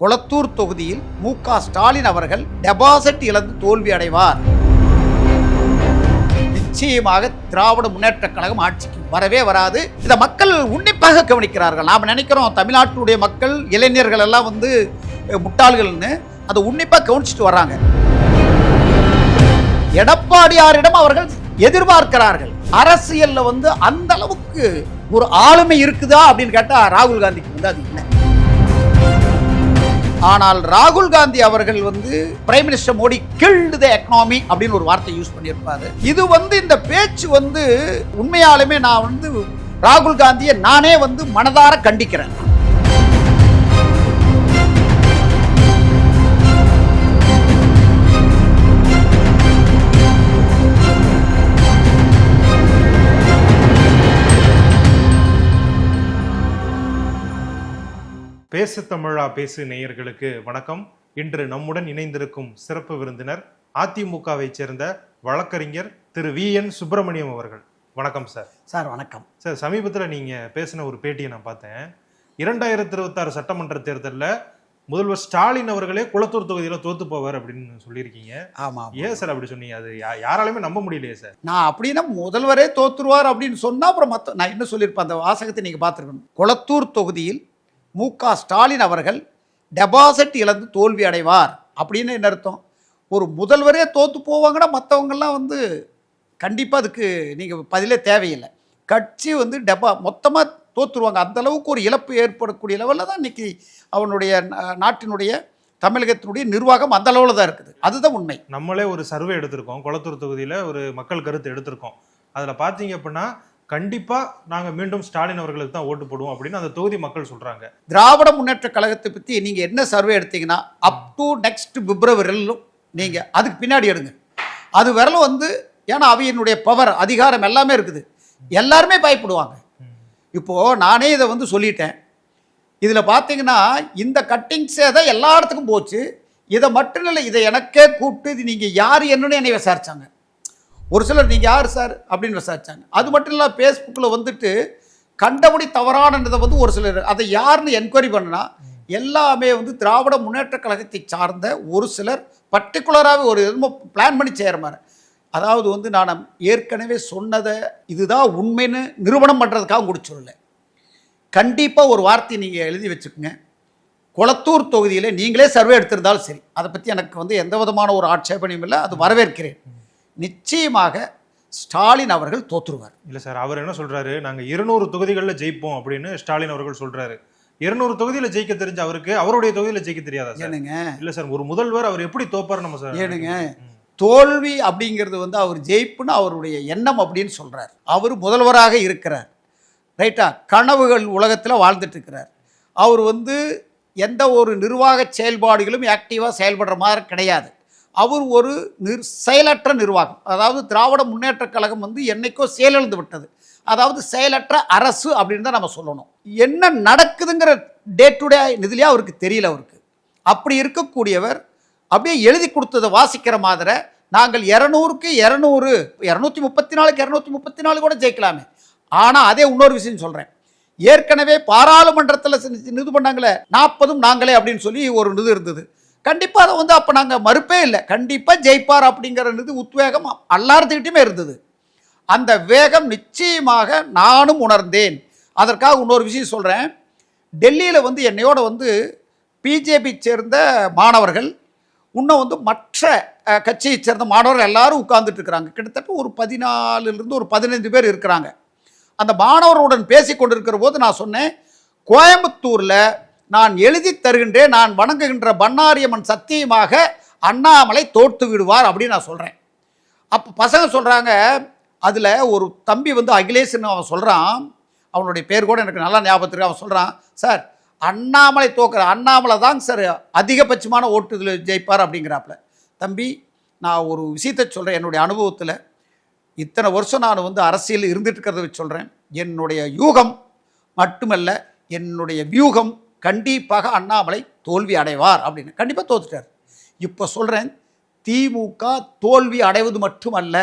கொளத்தூர் தொகுதியில் மு ஸ்டாலின் அவர்கள் டெபாசிட் இழந்து தோல்வி அடைவார். நிச்சயமாக திராவிட முன்னேற்ற கழகம் ஆட்சிக்கு வரவே வராது. இதை மக்கள் உன்னிப்பாக கவனிக்கிறார்கள். நாம் நினைக்கிறோம் தமிழ்நாட்டுடைய மக்கள் இளைஞர்கள் எல்லாம் வந்து முட்டாள்கள்னு அதை உன்னிப்பாக கவனிச்சுட்டு வர்றாங்க. எடப்பாடியாரிடம் அவர்கள் எதிர்பார்க்கிறார்கள். அரசியல்ல வந்து அந்த அளவுக்கு ஒரு ஆளுமை இருக்குதா அப்படின்னு கேட்டால் ராகுல் காந்திக்கு வந்து அது இல்லை. ஆனால் ராகுல் காந்தி அவர்கள் வந்து prime minister Modi killed the economy அப்படின்னு ஒரு வார்த்தை யூஸ் பண்ணியிருப்பாரு. இது வந்து இந்த பேச்சு வந்து உண்மையாலுமே நான் வந்து ராகுல் காந்தியை நானே வந்து மனதார கண்டிக்கிறேன். பேசு தமிழா பேசு நேயர்களுக்கு வணக்கம். இன்று நம்முடன் இணைந்திருக்கும் சிறப்பு விருந்தினர் அதிமுகவை சேர்ந்த வழக்கறிஞர் திரு வி என் சுப்பிரமணியம் அவர்கள். வணக்கம் சார். சார் வணக்கம். சார் சமீபத்தில் நீங்க பேசின ஒரு பேட்டியை நான் பார்த்தேன். இரண்டாயிரத்தி இருபத்தாறு சட்டமன்ற தேர்தலில் முதல்வர் ஸ்டாலின் அவர்களே குளத்தூர் தொகுதியில் தோத்து போவார் அப்படின்னு சொல்லியிருக்கீங்க. ஆமாம் ஏன் சார் அப்படி சொன்னீங்க? அது யா- யாராலுமே நம்ப முடியலையே சார். நான் அப்படின்னா முதல்வரே தோத்துருவார் அப்படின்னு சொன்னா அப்புறம் மற்ற நான் என்ன சொல்லியிருப்பேன்? அந்த வாசகத்தை நீங்கள் பார்த்துருக்கணும். கொளத்தூர் தொகுதியில் மு க. ஸ்டாலின் அவர்கள் டெபாசிட் இழந்து தோல்வி அடைவார் அப்படின்னு என்ன அர்த்தம்? ஒரு முதல்வரே தோற்று போவாங்கன்னா மற்றவங்கெல்லாம் வந்து கண்டிப்பாக அதுக்கு நீங்கள் பதிலே தேவையில்லை. கட்சி வந்து டெபா மொத்தமாக தோற்றுருவாங்க அந்த அளவுக்கு ஒரு இழப்பு ஏற்படக்கூடிய லெவலில் தான் இன்னைக்கு அவனுடைய நாட்டினுடைய தமிழகத்தினுடைய நிர்வாகம் அந்த அளவில் தான் இருக்குது. அதுதான் உண்மை. நம்மளே ஒரு சர்வே எடுத்திருக்கோம். குளத்தூர் தொகுதியில் ஒரு மக்கள் கருத்து எடுத்திருக்கோம். அதில் பார்த்தீங்க அப்படின்னா கண்டிப்பா நாங்க மீண்டும் ஸ்டாலின் அவர்களுக்கு தான் ஓட்டு போடுவோம் அப்படின்னு அந்த தொகுதி மக்கள் சொல்றாங்க. திராவிட முன்னேற்ற கழகத்தை பற்றி நீங்கள் என்ன சர்வே எடுத்தீங்கன்னா அப் டு நெக்ஸ்ட் பிப்ரவரிலும் நீங்கள் அதுக்கு பின்னாடி எடுங்க. அது வரலும் வந்து ஏன்னா அவையினுடைய பவர் அதிகாரம் எல்லாமே இருக்குது. எல்லாருமே பயப்படுவாங்க. இப்போது நானே இதை வந்து சொல்லிட்டேன். இதில் பார்த்தீங்கன்னா இந்த கட்டிங்ஸே தான் எல்லா இடத்துக்கும் போச்சு. இதை மட்டும் இல்லை இதை எனக்கே கூப்பிட்டு இது நீங்கள் யார் என்னன்னு என்னை விசாரிச்சாங்க. ஒரு சிலர் நீங்கள் யார் சார்? அப்படின்னு விசாரிச்சாங்க. அது மட்டும் இல்லை ஃபேஸ்புக்கில் வந்துட்டு கண்டபடி தவறானதை வந்து ஒரு சிலர் அதை யாருன்னு என்கொயரி பண்ணனா எல்லாமே வந்து திராவிட முன்னேற்ற கழகத்தை சார்ந்த ஒரு சிலர் பர்டிகுலராகவே ஒரு என்னமோ பிளான் பண்ணி செய்கிற மாதிரி அதாவது வந்து நான் ஏற்கனவே சொன்னதை இதுதான் உண்மைன்னு நிறுவனம் பண்ணுறதுக்காக கூட சொல்லலை. கண்டிப்பாக ஒரு வார்த்தையை நீங்கள் எழுதி வச்சுக்கோங்க. குளத்தூர் தொகுதியில் நீங்களே சர்வே எடுத்திருந்தாலும் சரி அதை பற்றி எனக்கு வந்து எந்த விதமான ஒரு ஆட்சேபனையும் இல்லை அது வரவேற்கிறேன். நிச்சயமாக ஸ்டாலின் அவர்கள் தோற்றுருவார் இல்ல சார் அவர் என்ன சொல்றாரு? நாங்க இருநூறு தொகுதிகளில் ஜெயிப்போம் அப்படின்னு ஸ்டாலின் அவர்கள் சொல்றாரு. இருநூறு தொகுதியில ஜெயிக்க தெரிஞ்ச அவருக்கு அவருடைய தொகுதியில ஜெயிக்க தெரியாதா ஏனுங்க. இல்ல சார் ஒரு முதல்வர் அவர் எப்படி தோப்பார் நம்ம சார்? ஏனுங்க. தோல்வி அப்படிங்கிறது வந்து அவர் ஜெயிப்புன்னு அவருடைய எண்ணம் அப்படின்னு சொல்கிறார் அவர் முதல்வராக இருக்கிறார். ரைட்டா? கனவுகள் உலகத்தில் வாழ்ந்துட்டு இருக்கிறார் அவர் வந்து எந்த ஒரு நிர்வாக செயல்பாடுகளும் ஆக்டிவாக செயல்படுற மாதிரி கிடையாது. அவர் ஒரு நிர் செயலற்ற நிர்வாகம். அதாவது திராவிட முன்னேற்றக் கழகம் வந்து என்னைக்கோ செயலிழந்து விட்டது. அதாவது செயலற்ற அரசு அப்படின்னு தான் நம்ம சொல்லணும். என்ன நடக்குதுங்கிற டே டு டே இதுலேயே அவருக்கு தெரியல அவருக்கு. அப்படி இருக்கக்கூடியவர் அப்படியே எழுதி கொடுத்ததை வாசிக்கிற மாதிரி நாங்கள் இரநூறுக்கு இரநூறு இரநூத்தி முப்பத்தி நாலுக்கு இரநூத்தி முப்பத்தி நாலு கூட ஜெயிக்கலாமே. ஆனால் அதே இன்னொரு விஷயம் சொல்கிறேன் ஏற்கனவே பாராளுமன்றத்தில் இது பண்ணாங்களே நாற்பதும் நாங்களே அப்படின்னு சொல்லி ஒரு இது இருந்தது. கண்டிப்பாக அதை வந்து அப்போ நாங்கள் மறுப்பே இல்லை. கண்டிப்பாக ஜெயிப்பார் அப்படிங்கிறது உத்வேகம் எல்லாத்துக்கிட்டையுமே இருந்தது. அந்த வேகம் நிச்சயமாக நானும் உணர்ந்தேன். அதற்காக இன்னொரு விஷயம் சொல்கிறேன் டெல்லியில் வந்து என்னையோட வந்து பிஜேபி சேர்ந்த மாணவர்கள் இன்னும் வந்து மற்ற கட்சியை சேர்ந்த மாணவர்கள் எல்லாரும் உட்கார்ந்துட்டு இருக்கிறாங்க. கிட்டத்தட்ட ஒரு பதினாலுலேருந்து ஒரு பதினைந்து பேர் இருக்கிறாங்க. அந்த மாணவர்களுடன் பேசி கொண்டிருக்கிற போது நான் சொன்னேன் கோயம்புத்தூரில் நான் எழுதி தருகின்றேன் நான் வணங்குகின்ற பன்னாரியம்மன் சத்தியமாக அண்ணாமலை தோற்று விடுவார் அப்படின்னு நான் சொல்கிறேன் அப்போ பசங்க சொல்கிறாங்க அதில் ஒரு தம்பி வந்து அகிலேஷ்னு அவன் சொல்கிறான் அவனுடைய பேர் கூட எனக்கு நல்லா ஞாபகத்துக்கு அவன் சொல்கிறான் சார் அண்ணாமலை தோக்கிற அண்ணாமலை தாங்க சார் அதிகபட்சமான ஓட்டு இதில் ஜெயிப்பார் அப்படிங்கிறாப்புல. தம்பி நான் ஒரு விஷயத்தை சொல்கிறேன் என்னுடைய அனுபவத்தில். இத்தனை வருஷம் நான் வந்து அரசியல் இருந்துட்டு இருக்கிறத சொல்கிறேன் என்னுடைய யூகம் மட்டுமல்ல என்னுடைய வியூகம் கண்டிப்பாக அண்ணாமலை தோல்வி அடைவார் அப்படின்னு. கண்டிப்பாக தோத்துட்டார். இப்போ சொல்கிறேன் திமுக தோல்வி அடைவது மட்டுமல்ல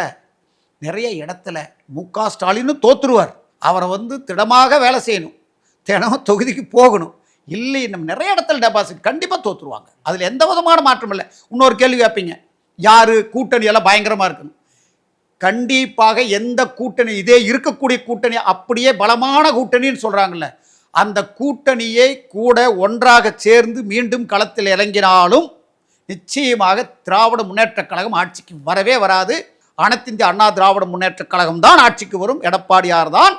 நிறைய இடத்துல மு க ஸ்டாலினும் தோற்றுருவார் அவரை வந்து திடமாக வேலை செய்யணும். தினமும் தொகுதிக்கு போகணும். இல்லை நம்ம நிறைய இடத்துல டெபாசிட் கண்டிப்பாக தோற்றுருவாங்க அதில் எந்த விதமான மாற்றம் இல்லை. இன்னொரு கேள்வி கேட்பீங்க யார்? கூட்டணி எல்லாம் பயங்கரமாக இருக்கணும். கண்டிப்பாக எந்த கூட்டணி இதே இருக்கக்கூடிய கூட்டணி அப்படியே பலமான கூட்டணின்னு சொல்கிறாங்கல்ல அந்த கூட்டணியை கூட ஒன்றாக சேர்ந்து மீண்டும் களத்தில் இறங்கினாலும் நிச்சயமாக திராவிட முன்னேற்றக் கழகம் ஆட்சிக்கு வரவே வராது. அனைத்து இந்திய அண்ணா திராவிட முன்னேற்றக் கழகம் தான் ஆட்சிக்கு வரும். எடப்பாடியார் தான்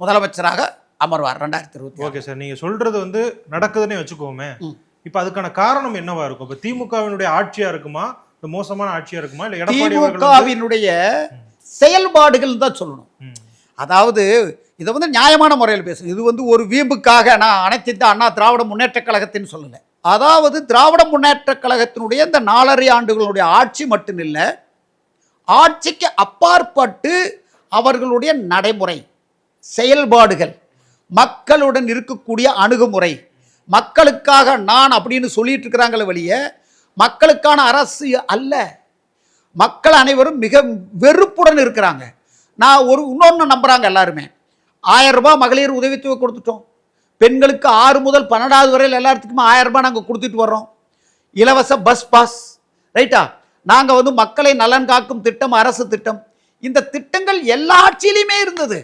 முதலமைச்சராக அமர்வார் ரெண்டாயிரத்தி இருபத்தி ஓகே சார் நீங்க சொல்றது வந்து நடக்குதுன்னே வச்சுக்கோமே. இப்ப அதுக்கான காரணம் என்னவா இருக்கும்? இப்ப திமுகவினுடைய ஆட்சியா இருக்குமா? இந்த மோசமான ஆட்சியா இருக்குமா? இல்ல திமுகவினுடைய செயல்பாடுகள் தான் சொல்லணும். அதாவது இதை வந்து நியாயமான முறையில் பேசுங்க. இது வந்து ஒரு வீம்புக்காக நான் அனைத்து இந்திய அண்ணா திராவிட முன்னேற்றக் கழகத்தின்னு சொல்லலை. அதாவது திராவிட முன்னேற்றக் கழகத்தினுடைய இந்த நாலரை ஆண்டுகளுடைய ஆட்சி மட்டும் இல்லை ஆட்சிக்கு அப்பாற்பட்டு அவர்களுடைய நடைமுறை செயல்பாடுகள் மக்களுடன் இருக்கக்கூடிய அணுகுமுறை மக்களுக்காக நான் அப்படின்னு சொல்லிட்டு இருக்கிறாங்களே வழிய மக்களுக்கான அரசு அல்ல. மக்கள் அனைவரும் மிக வெறுப்புடன் இருக்கிறாங்க. நான் ஒரு இன்னொன்று நம்புகிறாங்க எல்லாருமே. ஆயிரம் ரூபாய் மகளிர் உதவித்தொகை கொடுத்துட்டோம். பெண்களுக்கு ஆறு முதல் பன்னெண்டாவது வரையில் எல்லாத்துக்குமே ஆயிரம் ரூபாய் நாங்கள் கொடுத்துட்டு வர்றோம். இலவச பஸ் பாஸ் ரைட்டா நாங்கள் வந்து மக்களை நலன் காக்கும் திட்டம் அரசு திட்டம். இந்த திட்டங்கள் எல்லா ஆட்சியிலையுமே இருந்தது.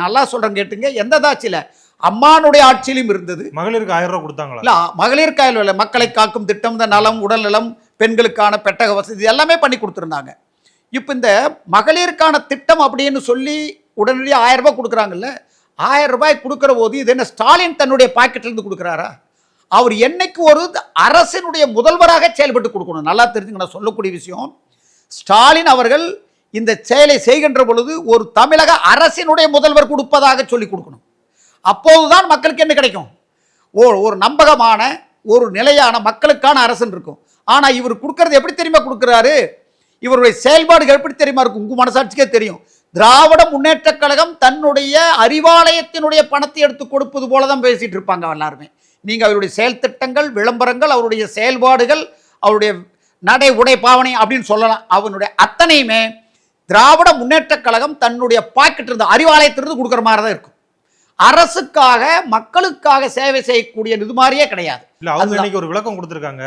நல்லா சொல்கிறேன் கேட்டுங்க. எந்த ஆட்சியில்? அம்மானுடைய ஆட்சியிலும் இருந்தது. மகளிருக்கு ஆயிரம் ரூபாய் கொடுத்தாங்களா? இல்ல மகளிர் காயல் வேலை மக்களை காக்கும் திட்டம் இந்த நலம் உடல் நலம் பெண்களுக்கான பெட்டக வசதி எல்லாமே பண்ணி கொடுத்துருந்தாங்க. இப்போ இந்த மகளிருக்கான திட்டம் அப்படின்னு சொல்லி உடனடியாக ஆயிரம் ரூபாய் கொடுக்குறாங்கல்ல? ஆயிரம் ரூபாய் கொடுக்குற போது இது என்ன ஸ்டாலின் தன்னுடைய பாக்கெட்லேருந்து கொடுக்குறாரா? அவர் என்னைக்கு ஒரு அரசினுடைய முதல்வராக செயல்பட்டு கொடுக்கணும்? நல்லா தெரிஞ்சுங்க நான் சொல்லக்கூடிய விஷயம். ஸ்டாலின் அவர்கள் இந்த செயலை செய்கின்ற பொழுது ஒரு தமிழக அரசினுடைய முதல்வர் கொடுப்பதாக சொல்லி கொடுக்கணும். அப்போதுதான் மக்களுக்கு என்ன கிடைக்கும்? ஓ ஒரு நம்பகமான ஒரு நிலையான மக்களுக்கான அரசன் இருக்கும். ஆனால் இவர் கொடுக்கறது எப்படி தெரியுமா கொடுக்குறாரு? இவருடைய செயல்பாடுகள் எப்படி தெரியுமா இருக்கும்? உங்கள் மனசாட்சிக்கே தெரியும். திராவிட முன்னேற்றக் கழகம் தன்னுடைய அறிவாலயத்தினுடைய பணத்தை எடுத்து கொடுப்பது போல தான் பேசிட்டு இருப்பாங்க எல்லாருமே. நீங்கள் அவருடைய செயல் திட்டங்கள் விளம்பரங்கள் அவருடைய செயல்பாடுகள் அவருடைய நடை உடை பாவனை அப்படின்னு சொல்லலாம். அவனுடைய அத்தனையுமே திராவிட முன்னேற்றக் கழகம் தன்னுடைய பாக்கெட் இருந்து அறிவாலயத்திலிருந்து கொடுக்குற மாதிரி தான் இருக்கும். அரசுக்காக மக்களுக்காக சேவை செய்யக்கூடிய இது மாதிரியே கிடையாது. இல்ல அவங்க. இன்னைக்கு ஒரு விளக்கம் கொடுத்திருக்காங்க.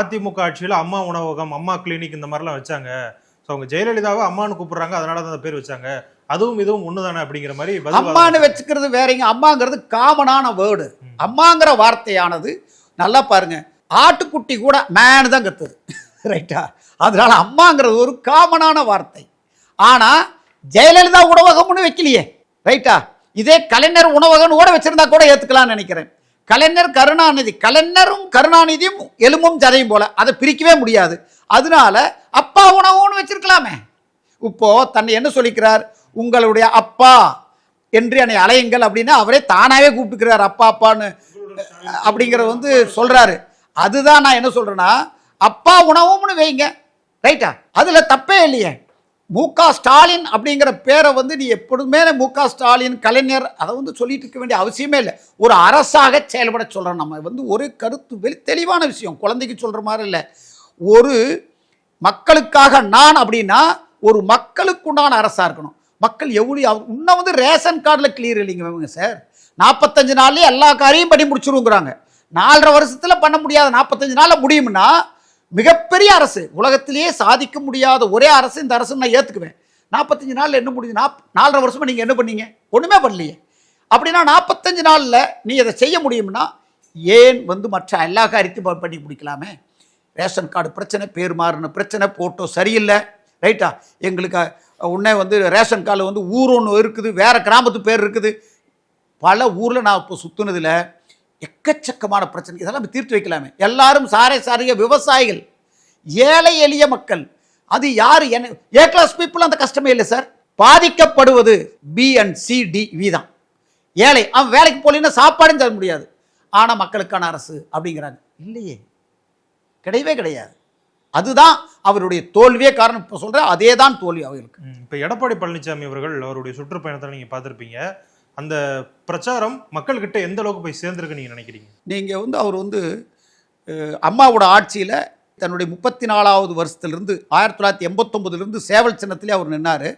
அதிமுக ஆட்சியில அம்மா உணவகம் அம்மா கிளினிக் இந்த மாதிரிலாம் வச்சாங்க. அவங்க ஜெயலலிதாவை அம்மான்னு கூப்பிடுறாங்க. அதனால தான் அந்த பேர் வச்சாங்க. அதுவும் இதுவும் ஒண்ணுதானே அப்படிங்கிற மாதிரி அம்மான்னு வச்சுக்கிறது வேறங்க அம்மாங்கிறது காமனான வேர்டு. அம்மாங்கிற வார்த்தையானது நல்லா பாருங்க. ஆட்டுக்குட்டி கூட மேனு தான் கத்துது. ரைட்டா அதனால அம்மாங்கிறது ஒரு காமனான வார்த்தை. ஆனா ஜெயலலிதா உணவகம்னு வைக்கலையே. ரைட்டா இதே கலைஞர் உணவகம்னு கூட வச்சிருந்தா கூட ஏத்துக்கலாம்னு நினைக்கிறேன். கலைஞர் கருணாநிதி. கலைஞரும் கருணாநிதியும் எலும்பும் ஜதையும் போல. அதை பிரிக்கவே முடியாது. அதனால அப்பா உணவுன்னு வச்சிருக்கலாமே. இப்போ தன்னை என்ன சொல்லிக்கிறார்? உங்களுடைய அப்பா என்று என்னை அலையுங்கள் அப்படின்னு அவரே தானாகவே கூப்பிட்டுக்கிறார் அப்பா அப்பான்னு. அப்படிங்கிறத வந்து சொல்கிறாரு அதுதான் நான் என்ன சொல்கிறேன்னா அப்பா உணவும்னு வைங்க. ரைட்டா? அதில் தப்பே இல்லையே. மு க ஸ்டாலின் அப்படிங்கிற பேரை வந்து நீ எப்பொழுதுமே மு க ஸ்டாலின் கலைஞர் அதை வந்து சொல்லிட்டு இருக்க வேண்டிய அவசியமே இல்லை. ஒரு அரசாக செயல்பட சொல்கிறோம் நம்ம. வந்து ஒரு கருத்து வெளி தெளிவான விஷயம். குழந்தைக்கு சொல்கிற மாதிரி இல்லை. ஒரு மக்களுக்காக நான் அப்படின்னா ஒரு மக்களுக்குண்டான அரசாக இருக்கணும். மக்கள் எவ்வளோ இன்னும் வந்து ரேஷன் கார்டில் கிளியர் இல்லைங்க சார். நாற்பத்தஞ்சு நாள்லேயே எல்லா காரியம் பண்ணி முடிச்சிருங்கிறாங்க நாலரை வருஷத்தில் பண்ண முடியாத நாற்பத்தஞ்சு நாளில் முடியும்னா மிகப்பெரிய அரசு. உலகத்திலேயே சாதிக்க முடியாத ஒரே அரசு இந்த அரசு நான் ஏற்றுக்குவேன் நாற்பத்தஞ்சு நாளில் என்ன முடியுது நாப் நாலரை வருஷமாக நீங்கள் என்ன பண்ணீங்க? ஒன்றுமே பண்ணலையே. அப்படின்னா நாற்பத்தஞ்சு நாளில் நீ இதை செய்ய முடியும்னா ஏன் வந்து மற்ற எல்லா காரியத்தையும் ப- பண்ணி முடிக்கலாமே? ரேஷன் கார்டு பிரச்சனை பேர் மாறின பிரச்சனை ஃபோட்டோ சரியில்லை ரைட்டா எங்களுக்கு உடனே வந்து ரேஷன் கார்டில் வந்து ஊர் ஒன்று இருக்குது வேறு கிராமத்து பேர் இருக்குது. பல ஊரில் நான் இப்போ சுற்றுனதில் எக்கச்சக்கமான பிரச்சனை. இதெல்லாம் நம்ம தீர்த்து வைக்கலாமே. எல்லாரும் சாரை சாரிய விவசாயிகள் ஏழை எளிய மக்கள். அது யார்? என்ன ஏ கிளாஸ் பீப்புள் அந்த கஷ்டமே இல்லை சார் பாதிக்கப்படுவது B and C D V தான். ஏழை அவன் வேலைக்கு போகலன்னா சாப்பாடும் தர முடியாது. ஆனால் மக்களுக்கான அரசு அப்படிங்கிறாங்க. இல்லையே. கிடையவே கிடையாது. அதுதான் அவருடைய தோல்வியே காரணம். இப்போ சொல்கிறேன் அதே தான் தோல்வி அவர்களுக்கு இப்ப எடப்பாடி பழனிசாமி அவர்கள் அவருடைய சுற்றுப்பயணத்தை நீங்க பார்த்திருப்பீங்க. அந்த பிரச்சாரம் மக்கள்கிட்ட எந்த அளவுக்கு போய் சேர்ந்திருக்கு நீங்க நினைக்கிறீங்க? நீங்கள் வந்து அவர் வந்து அம்மாவோட ஆட்சியில் தன்னுடைய முப்பத்தி நாலாவது வருஷத்துலேருந்து ஆயிரத்தி தொள்ளாயிரத்தி எண்பத்தொம்பதுலேருந்து சேவல் சின்னத்திலே அவர் நின்னார்.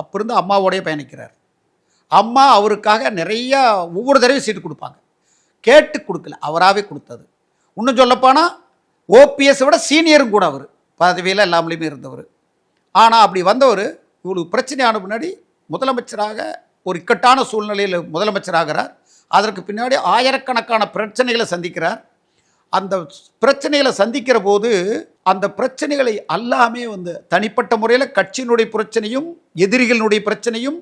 அப்போ இருந்து அம்மாவோடய பயணிக்கிறார். அம்மா அவருக்காக நிறைய ஒவ்வொரு தடவையும் சீட்டு கொடுப்பாங்க. கேட்டு கொடுக்கல அவராகவே கொடுத்தது. இன்னும் சொல்லப்போனால் ஓபிஎஸ் விட சீனியரும் கூட அவர். பதவியில் எல்லாமலையுமே இருந்தவர். ஆனால் அப்படி வந்தவர் இவ்வளவு பிரச்சனையான முன்னாடி முதலமைச்சராக ஒரு இக்கட்டான சூழ்நிலையில் முதலமைச்சராகிறார். அதற்கு பின்னாடி ஆயிரக்கணக்கான பிரச்சனைகளை சந்திக்கிறார். அந்த பிரச்சனைகளை சந்திக்கிற போது அந்த பிரச்சனைகளை எல்லாமே வந்து தனிப்பட்ட முறையில் கட்சியினுடைய பிரச்சனையும் எதிரிகளினுடைய பிரச்சனையும்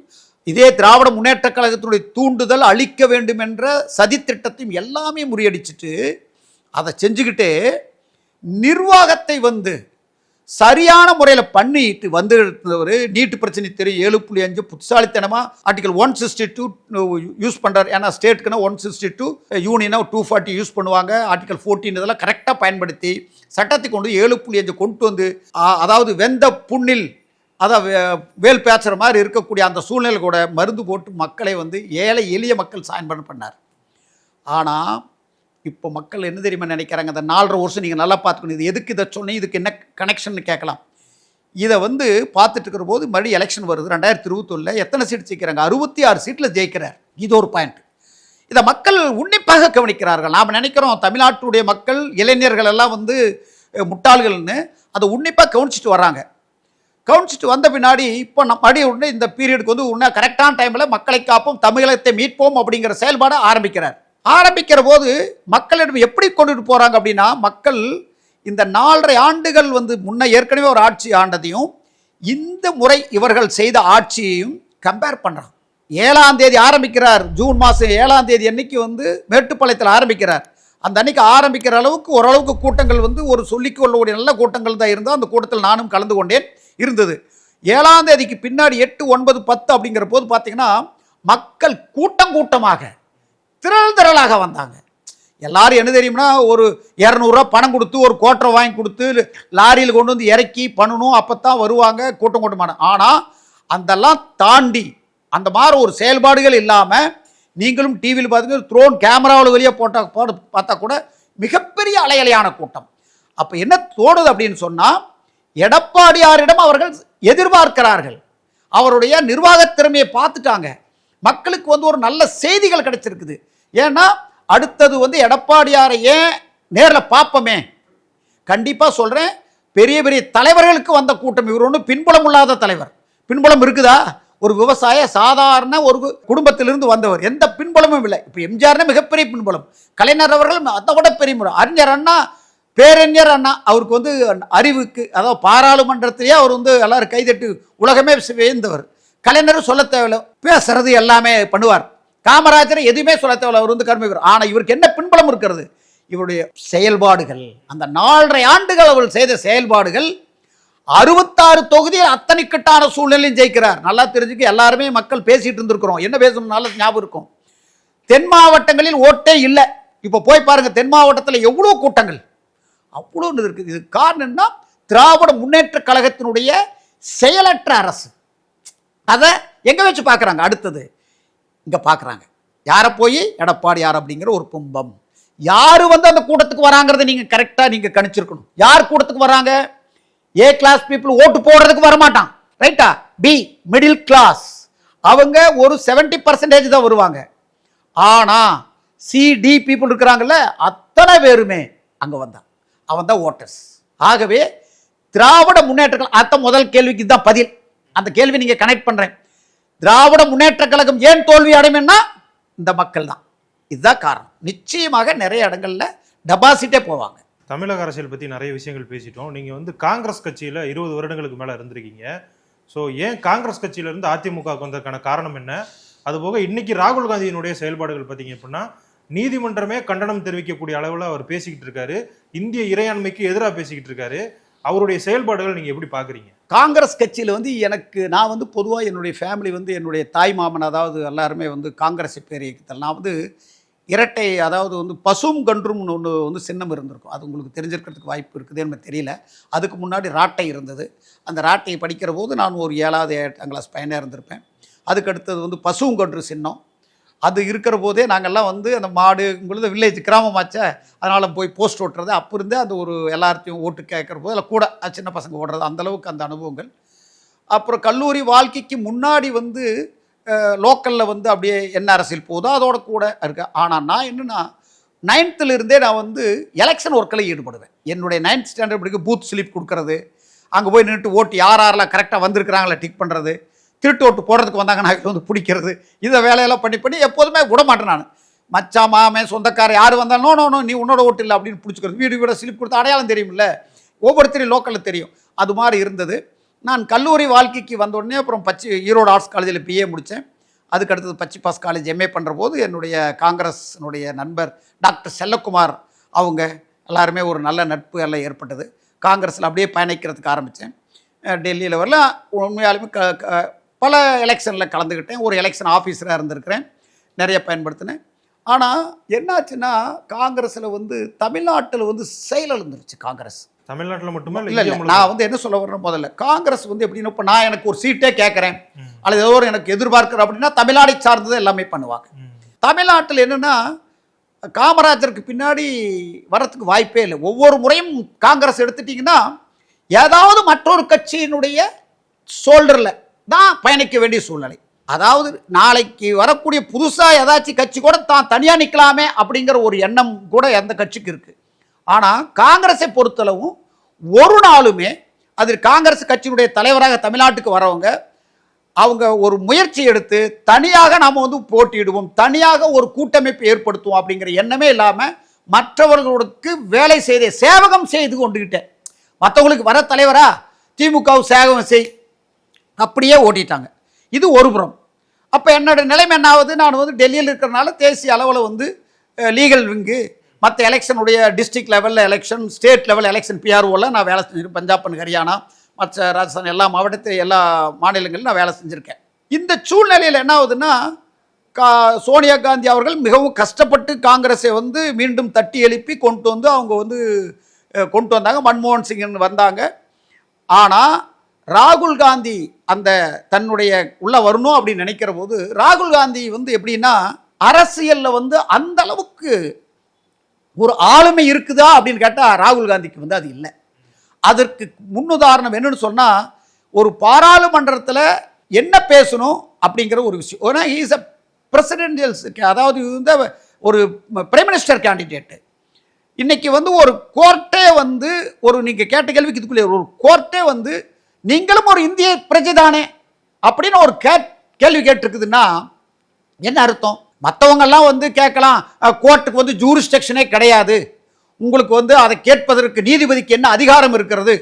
இதே திராவிட முன்னேற்ற கழகத்தினுடைய தூண்டுதல் அளிக்க வேண்டும் என்ற சதித்திட்டத்தையும் எல்லாமே முறியடிச்சிட்டு அதை செஞ்சுக்கிட்டே நிர்வாகத்தை வந்து சரியான முறையில் பண்ணிட்டு வந்து ஒரு நீட்டு பிரச்சனை தெரியும். ஏழு புள்ளி அஞ்சு புத்திசாலித்தனமாக article one sixty two uh, use பண்ணுறாரு ஏன்னா ஸ்டேட்டுக்குன்னா ஒன் சிக்ஸ்டி டூ யூனியனா டூ ஃபார்ட்டி யூஸ் பண்ணுவாங்க. ஆர்டிகல் ஃபோர்டீன் இதெல்லாம் கரெக்டாக பயன்படுத்தி சட்டத்தை கொண்டு ஏழு புள்ளி அஞ்சு கொண்டு வந்து அதாவது வெந்த புண்ணில் அதான் வே- வேல் பேச்சுற மாதிரி இருக்கக்கூடிய அந்த சூழ்நிலை கூட மருந்து போட்டு மக்களை வந்து ஏழை எளிய மக்கள் சாயன்பன் பண்ணார். ஆனால் இப்போ மக்கள் என்ன தெரியுமா நினைக்கிறாங்க? அந்த நாலரை வருஷம் நீங்கள் நல்லா பார்த்துக்கணும். இது எதுக்கு இதை சொன்னீங்க இதுக்கு என்ன கனெக்ஷன் கேட்கலாம். இதை வந்து பார்த்துட்டு இருக்கிற போது மறுபடியும் எலெக்ஷன் வருது. ரெண்டாயிரத்தி இருபத்தொன்னில் எத்தனை சீட் ஜெயிக்கிறாங்க? அறுபத்தி ஆறு சீட்டில் ஜெயிக்கிறார். இது ஒரு பாயிண்ட் இதை மக்கள் உன்னிப்பாக கவனிக்கிறார்கள். நாம் நினைக்கிறோம் தமிழ்நாட்டுடைய மக்கள் இளைஞர்கள் எல்லாம் வந்து முட்டாள்கள்னு. அதை உன்னிப்பாக கவனிச்சிட்டு வர்றாங்க கவனிச்சிட்டு வந்த பின்னாடி இப்போ நம்ம மறுபடியும் உடனே இந்த பீரியடுக்கு வந்து உடனே கரெக்டான டைமில் மக்களை காப்போம் தமிழகத்தை மீட்போம் அப்படிங்கிற செயல்பாடை ஆரம்பிக்கிறார். ஆரம்பிக்கிற போது மக்களிடம் எப்படி கொண்டுட்டு போகிறாங்க அப்படின்னா மக்கள் இந்த நாலரை ஆண்டுகள் வந்து முன்ன ஏற்கனவே ஒரு ஆட்சி ஆண்டதையும் இந்த முறை இவர்கள் செய்த ஆட்சியையும் கம்பேர் பண்ணுறாங்க ஏழாம் தேதி ஆரம்பிக்கிறார் ஜூன் மாதம் ஏழாம் தேதி அன்னைக்கு வந்து மேட்டுப்பாளையத்தில் ஆரம்பிக்கிறார். அந்த அன்னைக்கு ஆரம்பிக்கிற அளவுக்கு ஓரளவுக்கு கூட்டங்கள் வந்து ஒரு சொல்லிக்கொள்ளக்கூடிய நல்ல கூட்டங்கள் தான் இருந்தது அந்த கூட்டத்தில் நானும் கலந்து கொண்டேன் இருந்தது. ஏழாம் தேதிக்கு பின்னாடி எட்டு ஒன்பது பத்து அப்படிங்கிற போது பார்த்தீங்கன்னா மக்கள் கூட்டம் கூட்டமாக திரள் திரளாக வந்தாங்க. எல்லாரும் என்ன தெரியும்னா ஒரு இரநூறுவா பணம் கொடுத்து ஒரு கோட்டரை வாங்கி கொடுத்து லாரியில் கொண்டு வந்து இறக்கி பண்ணணும் அப்போ தான் வருவாங்க கூட்டம் கூட்டமான. ஆனால் அதெல்லாம் தாண்டி அந்த மாதிரி ஒரு செயல்பாடுகள் இல்லாமல் நீங்களும் டிவியில் பார்த்தீங்கன்னா த்ரோன் கேமராவில் வெளியே போட்டால் போட பார்த்தா கூட மிகப்பெரிய அலையலையான கூட்டம். அப்போ என்ன தோணுது அப்படின்னு சொன்னால் எடப்பாடியாரிடம் அவர்கள் எதிர்பார்க்கிறார்கள். அவருடைய நிர்வாக திறமையை பார்த்துட்டாங்க. மக்களுக்கு வந்து ஒரு நல்ல செய்திகள் கிடைச்சிருக்குது. ஏன்னா அடுத்தது வந்து எடப்பாடியாரை ஏன் நேரில் பார்ப்போமே? கண்டிப்பாக சொல்கிறேன் பெரிய பெரிய தலைவர்களுக்கு வந்த கூட்டம் இவர் ஒன்றும் பின்புலம் இல்லாத தலைவர். பின்புலம் இருக்குதா? ஒரு விவசாய சாதாரண ஒரு குடும்பத்திலிருந்து வந்தவர். எந்த பின்புலமும் இல்லை. இப்போ எம்ஜிஆர்னா மிகப்பெரிய பின்புலம். கலைஞர் அவர்கள் அதை விட பெரிய முறை. அறிஞர் அண்ணா பேரறிஞர் அண்ணா அவருக்கு வந்து அறிவுக்கு அதாவது பாராளுமன்றத்திலேயே அவர் வந்து எல்லாரும் கைதட்டு உலகமே வேந்தவர் கலைஞரும் சொல்ல தேவையில்லை. பேசுறது எல்லாமே பண்ணுவார். காமராஜரை எதுவுமே சொல்ல தேவையில்லை. அவர் வந்து கர்ம ஆனால் இவருக்கு என்ன பின்புலம் இருக்கிறது? இவருடைய செயல்பாடுகள். அந்த நாலரை ஆண்டுகள் அவர் செய்த செயல்பாடுகள் அறுபத்தாறு தொகுதியில் அத்தனை கட்டான சூழ்நிலையும் ஜெயிக்கிறார். நல்லா தெரிஞ்சுக்க எல்லாருமே மக்கள் பேசிட்டு இருந்திருக்கிறோம். என்ன பேசணும்னாலும் ஞாபகம் இருக்கும். தென் மாவட்டங்களில் ஓட்டே இல்லை. இப்போ போய் பாருங்கள் தென் மாவட்டத்தில் எவ்வளோ கூட்டங்கள்? அவ்வளோ இருக்குது இது காரணம் என்ன? திராவிட முன்னேற்ற கழகத்தினுடைய செயலற்ற அரசு. அதை எங்கே வச்சு பார்க்குறாங்க அடுத்தது இங்கே பார்க்குறாங்க யாரை போய்? எடப்பாடி யார் அப்படிங்கிற ஒரு கும்பம் யார் வந்து அந்த கூட்டத்துக்கு வராங்கிறத நீங்கள் கரெக்டாக நீங்கள் கணிச்சிருக்கணும். யார் கூட்டத்துக்கு வராங்க? ஏ கிளாஸ் பீப்புள் ஓட்டு போடுறதுக்கு வரமாட்டான். ரைட்டா பி மிடில் கிளாஸ் அவங்க ஒரு 70% பர்சன்டேஜ் தான் வருவாங்க. ஆனால் சிடி பீப்புள் இருக்கிறாங்கல்ல அத்தனை பேருமே அங்கே வந்தான். அவன் தான் ஓட்டர்ஸ் ஆகவே திராவிட முன்னேற்றங்கள் அத்த முதல் கேள்விக்கு தான் பதில். அந்த கேள்வி நீங்கள் கனெக்ட் பண்ணுறேன் திராவிட முன்னேற்ற கழகம் ஏன் தோல்வி அடையும்னா இந்த மக்கள் தான். இதுதான் காரணம். நிச்சயமாக நிறைய இடங்கள்ல டெபாசிட்டே போவாங்க. தமிழக அரசியல் பற்றி நிறைய விஷயங்கள் பேசிட்டோம். நீங்கள் வந்து காங்கிரஸ் கட்சியில் இருபது வருடங்களுக்கு மேலே இருந்திருக்கீங்க. ஸோ ஏன் காங்கிரஸ் கட்சியிலேருந்து அதிமுகவுக்கு வந்ததுக்கான காரணம் என்ன? அதுபோக இன்னைக்கு ராகுல் காந்தியினுடைய செயல்பாடுகள் பார்த்தீங்க அப்படின்னா நீதிமன்றமே கண்டனம் தெரிவிக்கக்கூடிய அளவில் அவர் பேசிக்கிட்டு இருக்காரு. இந்திய இறையாண்மைக்கு எதிராக பேசிக்கிட்டு இருக்காரு. அவருடைய செயல்பாடுகள் நீங்கள் எப்படி பார்க்குறீங்க காங்கிரஸ் கட்சியில் வந்து எனக்கு நான் வந்து பொதுவாக என்னுடைய ஃபேமிலி வந்து என்னுடைய தாய் மாமன் அதாவது எல்லாருமே வந்து காங்கிரஸ் பேரியக்கத்தில் நான் வந்து இரட்டை அதாவது வந்து பசும் கன்றும்னு ஒன்று வந்து சின்னம் இருந்திருக்கும். அது உங்களுக்கு தெரிஞ்சிருக்கிறதுக்கு வாய்ப்பு இருக்குது எனக்கு தெரியல. அதுக்கு முன்னாடி ராட்டை இருந்தது. அந்த ராட்டையை படிக்கிற போது நான் ஒரு ஏழாவது எட்டாம் கிளாஸ் பையனாக இருந்திருப்பேன். அதுக்கு அடுத்தது வந்து பசும் கன்று சின்னம். அது இருக்கிற போதே நாங்கள்லாம் வந்து அந்த மாடு உங்களது வில்லேஜ் கிராமமாச்சே அதனால் போய் போஸ்ட் ஓட்டுறது. அப்போ இருந்தே அது ஒரு எல்லார்த்தையும் ஓட்டு கேட்குற போது அதில் கூட சின்ன பசங்க ஓடுறது அந்தளவுக்கு அந்த அனுபவங்கள். அப்புறம் கல்லூரி வாழ்க்கைக்கு முன்னாடி வந்து லோக்கலில் வந்து அப்படியே என்ன அரசியல் போதோ அதோட கூட இருக்கு. ஆனால் நான் என்னன்னா நைன்த்துலேருந்தே நான் வந்து எலெக்ஷன் ஒர்க்கில் ஈடுபடுவேன். என்னுடைய நைன்த் ஸ்டாண்டர்ட் படிக்க பூத் ஸ்லிப் கொடுக்கறது அங்கே போய் நின்றுட்டு ஓட்டு யார் யாரெல்லாம் கரெக்டாக வந்திருக்கிறாங்களா டிக் பண்ணுறது திருட்டு ஓட்டு போடுறதுக்கு வந்தாங்க நான் வந்து பிடிக்கிறது. இதை வேலையெல்லாம் பண்ணி பண்ணி எப்போதுமே விட மாட்டேன் நான். மச்சான் மாமே சொந்தக்காரர் யார் வந்தாலும் நோ நோ நோ நீ உன்னோட ஓட்டு இல்லை அப்படின்னு பிடிச்சிக்கிறது. வீடு வீட ஸ்லிப் கொடுத்து அடையாளம் தெரியும்ல. ஒவ்வொருத்தரையும் லோக்கலில் தெரியும். அது மாதிரி இருந்தது. நான் கல்லூரி வாழ்க்கைக்கு வந்த உடனே அப்புறம் பச்சி ஈரோடு ஆர்ட்ஸ் காலேஜில் பிஏ முடித்தேன் அதுக்கு அடுத்தது பச்சி பாஸ் காலேஜ் எம்ஏ பண்ணுற போது என்னுடைய காங்கிரஸ்னுடைய நண்பர் டாக்டர் செல்லக்குமார் அவங்க எல்லாருமே ஒரு நல்ல நட்பு எல்லாம் ஏற்பட்டது. காங்கிரஸில் அப்படியே பயணிக்கிறதுக்கு ஆரம்பித்தேன் டெல்லியில் வரல உண்மையாலுமே க க- பல எலெக்ஷனில் கலந்துக்கிட்டேன் ஒரு எலெக்ஷன் ஆஃபீஸராக இருந்திருக்கிறேன். நிறைய பயன்படுத்தினேன். ஆனால் என்னாச்சுன்னா காங்கிரஸில் வந்து தமிழ்நாட்டில் வந்து செயலிழந்துருச்சு காங்கிரஸ். தமிழ்நாட்டுல மட்டுமா இல்ல இல்லை? நான் வந்து என்ன சொல்ல வர்றேன் முதல்ல காங்கிரஸ் வந்து எப்படின்னா இப்போ நான் எனக்கு ஒரு சீட்டே கேட்குறேன். அல்லது ஏதோ ஒரு எனக்கு எதிர்பார்க்குறேன் அப்படின்னா தமிழ்நாடை சார்ந்தது எல்லாமே பண்ணுவாங்க. தமிழ்நாட்டில் என்னன்னா காமராஜருக்கு பின்னாடி வரத்துக்கு வாய்ப்பே இல்லை. ஒவ்வொரு முறையும் காங்கிரஸ் எடுத்துட்டிங்கன்னா ஏதாவது மற்றொரு கட்சியினுடைய ஷோல்டரில் தான் பயணிக்க வேண்டிய சூழ்நிலை. அதாவது நாளைக்கு வரக்கூடிய புதுசாக ஏதாச்சும் கட்சி கூட தான் தனியாக நிற்கலாமே அப்படிங்கிற ஒரு எண்ணம் கூட எந்த கட்சிக்கு இருக்குது ஆனால் காங்கிரஸை பொறுத்தளவும் ஒரு நாளுமே அதில் காங்கிரஸ் கட்சியினுடைய தலைவராக தமிழ்நாட்டுக்கு வரவங்க அவங்க ஒரு முயற்சி எடுத்து தனியாக நாம் வந்து போட்டியிடுவோம் தனியாக ஒரு கூட்டமைப்பு ஏற்படுத்துவோம் அப்படிங்கிற எண்ணமே இல்லாமல் மற்றவர்களுக்கு வேலை செய்த சேவகம் செய்து கொண்டுகிட்டேன். மற்றவங்களுக்கு வர தலைவரா திமுகவு சேவகம் செய் அப்படியே ஓட்டிட்டாங்க. இது ஒரு புறம். அப்போ என்னோட நிலைமை என்ன ஆகுது? நான் வந்து டெல்லியில் இருக்கிறனால தேசிய அளவில் வந்து லீகல் விங்கு மற்ற எலெக்ஷனுடைய டிஸ்ட்ரிக்ட் லெவலில் எலெக்ஷன் ஸ்டேட் லெவல் எலெக்ஷன் பிஆர்ஓவில் நான் வேலை செஞ்சிருக்கேன். பஞ்சாப் அண்ட் ஹரியானா மற்ற ராஜஸ்தான் எல்லா மாவட்டத்தில் எல்லா மாநிலங்களிலும் நான் வேலை செஞ்சுருக்கேன். இந்த சூழ்நிலையில் என்ன ஆகுதுன்னா கா சோனியா காந்தி அவர்கள் மிகவும் கஷ்டப்பட்டு காங்கிரஸை வந்து மீண்டும் தட்டி எழுப்பி கொண்டு வந்து அவங்க வந்து கொண்டு வந்தாங்க. மன்மோகன் சிங் வந்தாங்க. ஆனால் ராகுல் காந்தி அந்த தன்னுடைய உள்ள வரணும் அப்படின்னு நினைக்கிற போது ராகுல் காந்தி வந்து எப்படின்னா அரசியலில் வந்து அந்த அளவுக்கு ஒரு ஆளுமை இருக்குதா அப்படின்னு கேட்டால் ராகுல் காந்திக்கு வந்து அது இல்லை. அதற்கு முன்னுதாரணம் என்னன்னு சொன்னால் ஒரு பாராளுமன்றத்தில் என்ன பேசணும் அப்படிங்கிற ஒரு விஷயம். ஏன்னா இஸ் அ பிரசிடென்டியல்ஸ் அதாவது இந்த ஒரு பிரைம் மினிஸ்டர் கேண்டிடேட்டு இன்னைக்கு வந்து ஒரு கோர்ட்டே வந்து ஒரு நீங்கள் கேட்ட கேள்விக்கு இதுக்குள்ளே ஒரு கோர்ட்டே வந்து நீங்களும் ஒரு இந்திய பிரஜை தானே அப்படின்னு ஒரு கே கேள்வி கேட்டிருக்குதுன்னா என்ன அர்த்தம்? மற்றவங்கெல்லாம் வந்து கேட்கலாம். கோர்ட்டுக்கு வந்து ஜூரிஸ்டக்ஷனே கிடையாது. உங்களுக்கு வந்து அதை கேட்பதற்கு நீதிபதிக்கு என்ன அதிகாரம் இருக்கிறது?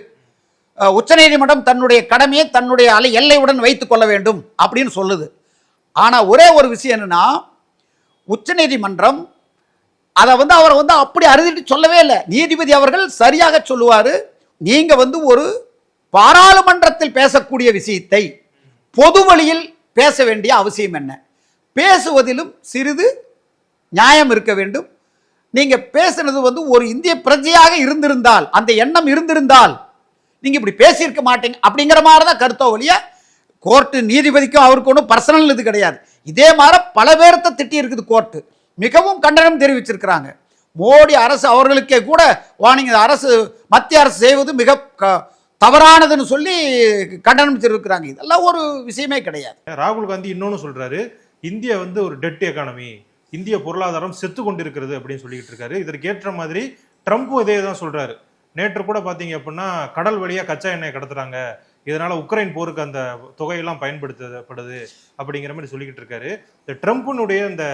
உச்சநீதிமன்றம் தன்னுடைய கடமையை தன்னுடைய அலை எல்லையுடன் வைத்து கொள்ள வேண்டும் அப்படின்னு சொல்லுது. ஆனால் ஒரே ஒரு விஷயம் என்னென்னா உச்சநீதிமன்றம் அதை வந்து அவரை வந்து அப்படி அறுதிட்டு சொல்லவே இல்லை. நீதிபதி அவர்கள் சரியாக சொல்லுவார். நீங்கள் வந்து ஒரு பாராளுமன்றத்தில் பேசக்கூடிய விஷயத்தை பொது வழியில் பேச வேண்டிய அவசியம் என்ன? பேசுவதிலும் சிறிது நியாயம் இருக்க வேண்டும். நீங்கள் பேசுனது வந்து ஒரு இந்திய பிரஜையாக இருந்திருந்தால் அந்த எண்ணம் இருந்திருந்தால் நீங்கள் இப்படி பேசியிருக்க மாட்டீங்க அப்படிங்கிற மாதிரி தான் கருத்தோ ஒழிய கோர்ட்டு நீதிபதிக்கும் அவருக்கு ஒன்றும் பர்சனல் இது கிடையாது. இதே மாதிரி பல பேர்த்த திட்டி இருக்குது கோர்ட்டு. மிகவும் கண்டனம் தெரிவிச்சிருக்கிறாங்க. மோடி அரசு அவர்களுக்கே கூட வார்னிங் அரசு மத்திய அரசு செய்வது மிக க- தவறானதுன்னு சொல்லி கண்டனம் தெரிவிக்கிறாங்க இதெல்லாம் ஒரு விஷயமே கிடையாது. ராகுல் காந்தி இன்னொன்னு சொல்றாரு இந்தியா வந்து ஒரு டெட் எக்கானமி இந்திய பொருளாதாரம் செத்து கொண்டிருக்கிறது அப்படின்னு சொல்லிட்டு இருக்காரு. இதற்கு ஏற்ற மாதிரி ட்ரம்ப்பும் இதே தான் சொல்றாரு. நேற்று கூட பாத்தீங்க அப்படின்னா கடல் வழியா கச்சா எண்ணெய் கடத்துறாங்க. இதனால உக்ரைன் போருக்கு அந்த தொகையெல்லாம் பயன்படுத்தப்படுது அப்படிங்கிற மாதிரி சொல்லிக்கிட்டு இருக்காரு. இந்த ட்ரம்ப்பினுடைய இந்த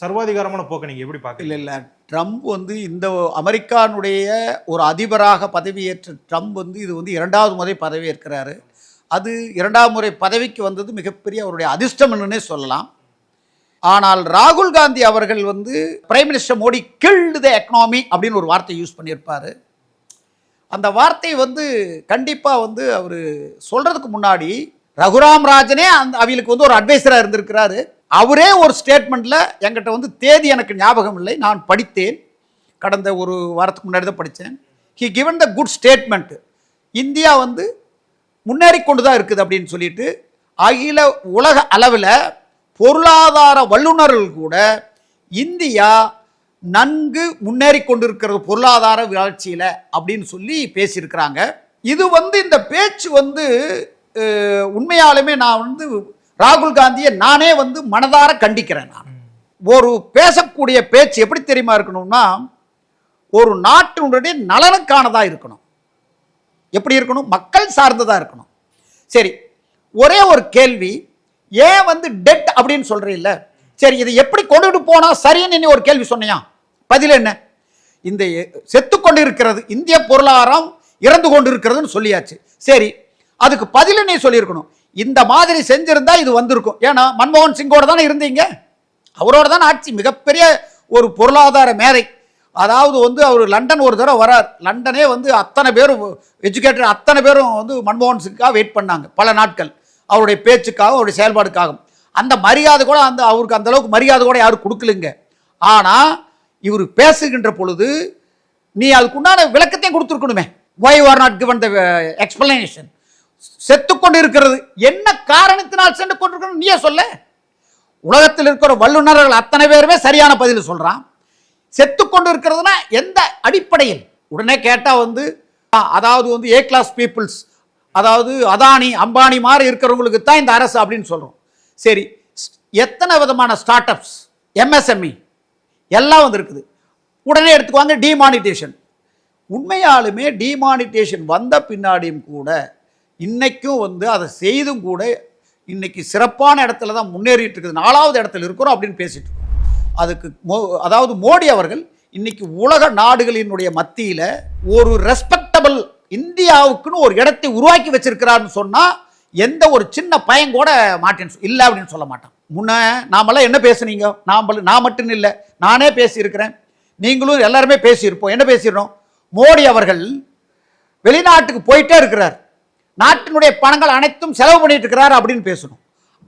சர்வாதிகாரமான போக்கை நீங்கள் எப்படி பார்க்க இல்லை இல்லை. ட்ரம்ப் வந்து இந்த அமெரிக்கானுடைய ஒரு அதிபராக பதவியேற்ற ட்ரம்ப் வந்து இது வந்து இரண்டாவது முறை பதவியேற்கிறாரு. அது இரண்டாவது முறை பதவிக்கு வந்தது மிகப்பெரிய அவருடைய அதிர்ஷ்டம்னுனே சொல்லலாம். ஆனால் ராகுல் காந்தி அவர்கள் வந்து prime minister Modi killed the economy அப்படின்னு ஒரு வார்த்தை யூஸ் பண்ணியிருப்பார். அந்த வார்த்தை வந்து கண்டிப்பாக வந்து அவர் சொல்கிறதுக்கு முன்னாடி ரகுராம் ராஜனே அந்த அவங்களுக்கு வந்து ஒரு அட்வைஸராக இருந்திருக்கிறாரு. அவரே ஒரு ஸ்டேட்மெண்ட்டில் என்கிட்ட வந்து தேதி எனக்கு ஞாபகம் இல்லை. நான் படித்தேன். கடந்த ஒரு வாரத்துக்கு முன்னாடி தான் படித்தேன். He given the good statement India வந்து முன்னேறி கொண்டு தான் இருக்குது அப்படின்னு சொல்லிட்டு அகில உலக அளவில் பொருளாதார வல்லுநர்கள் கூட இந்தியா நன்கு முன்னேறி கொண்டிருக்கிறது பொருளாதார வளர்ச்சியில் அப்படின்னு சொல்லி பேசியிருக்கிறாங்க. இது வந்து இந்த பேச்சு வந்து உண்மையாலுமே நான் வந்து ராகுல் காந்தியை நானே வந்து மனதார கண்டிக்கிறேன் நான். ஒரு பேசக்கூடிய பேச்சு எப்படி தெரியுமா இருக்கணும்னா ஒரு நாட்டினுடைய நலனுக்கானதாக இருக்கணும். எப்படி இருக்கணும்? மக்கள் சார்ந்ததாக இருக்கணும். சரி ஒரே ஒரு கேள்வி ஏன் வந்து டெட் அப்படின்னு சொல்கிறீல்ல சரி இதை எப்படி கொண்டுட்டு போனால் சரின்னு நீ ஒரு கேள்வி சொன்னியா? பதில் என்ன? இந்த செத்து கொண்டு இருக்கிறது இந்திய பொருளாதாரம் இறந்து கொண்டு இருக்கிறதுன்னு சொல்லியாச்சு. சரி அதுக்கு பதில் நீ சொல்லியிருக்கணும். இந்த மாதிரி செஞ்சிருந்தா இது வந்திருக்கும். ஏன்னா மன்மோகன் சிங்கோட தானே இருந்தீங்க? அவரோட தான் ஆட்சி. மிகப்பெரிய ஒரு பொருளாதார மேதை அதாவது வந்து அவர் லண்டன் ஒரு தடவை வரார். லண்டனே வந்து அத்தனை பேரும் எஜுகேட்டட் அத்தனை பேரும் வந்து மன்மோகன் சிங்காக வெயிட் பண்ணாங்க. பல நாட்கள். அவருடைய பேச்சுக்காக அவருடைய செயல்பாடுக்காகவும். அந்த மரியாதை கூட அந்த அவருக்கு அந்த அளவுக்கு மரியாதை கூட யாரும் கொடுக்கலுங்க. ஆனால் இவர் பேசுகின்ற பொழுது நீ அதுக்குண்டான விளக்கத்தையும் கொடுத்துருக்கணுமே. Why are not given the explanation செத்து கொண்டு இருக்கிறது என்ன காரணத்தினால் சென்று கொண்டிருக்கணும் நீயே சொல்ல. உலகத்தில் இருக்கிற வல்லுநர்கள் அத்தனை பேருமே சரியான பதில் சொல்கிறான் செத்து கொண்டு இருக்கிறதுனா எந்த அடிப்படையில்? உடனே கேட்டால் வந்து அதாவது வந்து ஏ கிளாஸ் பீப்புள்ஸ் அதாவது அதானி அம்பானி மாதிரி இருக்கிறவங்களுக்கு தான் இந்த அரசு அப்படின்னு சொல்கிறோம் சரி எத்தனை விதமான ஸ்டார்ட் அப்ஸ் எம்எஸ்எம்இ எல்லாம் வந்துருக்குது உடனே எடுத்துக்குவாங்க டிமானிட்டேஷன் உண்மையாலுமே டிமானிட்டேஷன் வந்த பின்னாடியும் கூட இன்றைக்கும் வந்து அதை செய்தும் கூட இன்றைக்கி சிறப்பான இடத்துல தான் முன்னேறிட்டு இருக்குது. நாலாவது இடத்துல இருக்கிறோம் அப்படின்னு பேசிட்டு இருக்கோம். அதுக்கு மோ அதாவது மோடி அவர்கள் இன்றைக்கி உலக நாடுகளினுடைய மத்தியில் ஒரு ரெஸ்பெக்டபிள் இந்தியாவுக்குன்னு ஒரு இடத்தை உருவாக்கி வச்சிருக்கிறாருன்னு சொன்னால் எந்த ஒரு சின்ன பையன் கூட மாட்டேன் இல்லை அப்படின்னு சொல்ல மாட்டான். முன்ன நாமெல்லாம் என்ன பேசுனீங்க? நாம் நான் மட்டும் இல்லை. நானே பேசியிருக்கிறேன். நீங்களும் எல்லாருமே பேசியிருப்போம். என்ன பேசிடுறோம் மோடி அவர்கள் வெளிநாட்டுக்கு போயிட்டே இருக்கிறார். நாட்டினுடைய பணங்கள் அனைத்தும் செலவு பண்ணிட்டு இருக்கிறார் அப்படின்னு பேசணும்.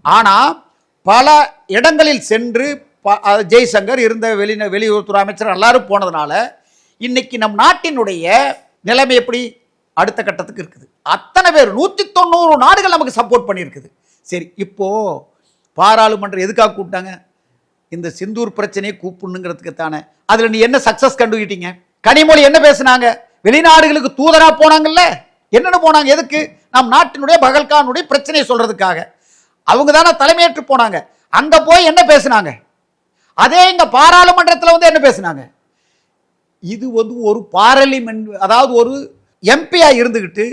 ஆனால் பல இடங்களில் சென்று ப- ஜெய்சங்கர் இருந்த வெளி வெளியுறவுத்துறை அமைச்சர் எல்லாரும் போனதுனால இன்னைக்கு நம் நாட்டினுடைய நிலைமை எப்படி? அடுத்த கட்டத்துக்கு இருக்குது. அத்தனை பேர் நூற்றி தொண்ணூறு நாடுகள் நமக்கு சப்போர்ட் பண்ணியிருக்குது. சரி இப்போது பாராளுமன்றம் எதுக்காக கூப்பிட்டாங்க? இந்த சிந்தூர் பிரச்சனையை கூப்பிடணுங்கிறதுக்கு தானே அதில் நீ என்ன சக்ஸஸ் கண்டுகிட்டீங்க? கனிமொழி என்ன பேசுனாங்க? வெளிநாடுகளுக்கு தூதராக போனாங்கல்ல? என்னன்னு போனாங்க எதுக்கு? நம் நாட்டினுடைய பகல்கானுடைய பிரச்சனையை சொல்கிறதுக்காக அவங்க தானே தலைமையேற்று போனாங்க. அங்கே போய் என்ன பேசுனாங்க? அதே இங்கே பாராளுமன்றத்தில் வந்து என்ன பேசுனாங்க? இது வந்து ஒரு பார்லிமெண்ட் அதாவது ஒரு எம்பியாக இருந்துக்கிட்டு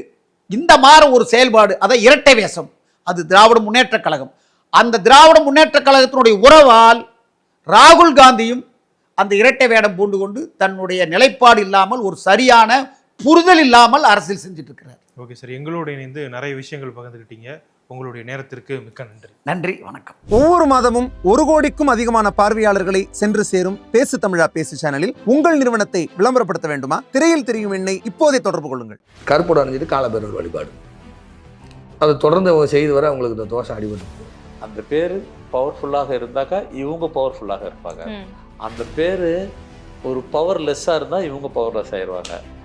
இந்த மாதிரி ஒரு செயல்பாடு அதை இரட்டை வேஷம். அது திராவிட முன்னேற்ற கழகம். அந்த திராவிட முன்னேற்ற கழகத்தினுடைய உறவால் ராகுல் காந்தியும் அந்த இரட்டை வேடம் பூண்டு கொண்டு தன்னுடைய நிலைப்பாடு இல்லாமல் ஒரு சரியான புரிதல் இல்லாமல் அரசியல் செஞ்சுட்டு இருக்கிறார் ஓகே சார் எங்களோட இணைந்து நிறைய விஷயங்கள் பகிர்ந்துக்கிட்டீங்க உங்களுடைய நேரத்திற்கு மிக்க நன்றி. நன்றி வணக்கம். ஒவ்வொரு மாதமும் ஒரு கோடிக்கும் அதிகமான பார்வையாளர்களை சென்று சேரும் பேசு தமிழா பேசு சேனலில் உங்கள் நிறுவனத்தை விளம்பரப்படுத்த வேண்டுமா? திரையில் தெரியும் எண்ணை இப்போதே தொடர்பு கொள்ளுங்கள். கருப்போடு அணிஞ்சிட்டு காலபேரர் வழிபாடு. அதை தொடர்ந்து அவங்க செய்து வர அவங்களுக்கு இந்த தோஷம் அடிபட்டு. அந்த பேர் பவர்ஃபுல்லாக இருந்தாக்கா இவங்க பவர்ஃபுல்லாக இருப்பாங்க. அந்த பேர் ஒரு பவர்லெஸ்ஸாக இருந்தால் இவங்க பவர்லெஸ் ஆயிடுவாங்க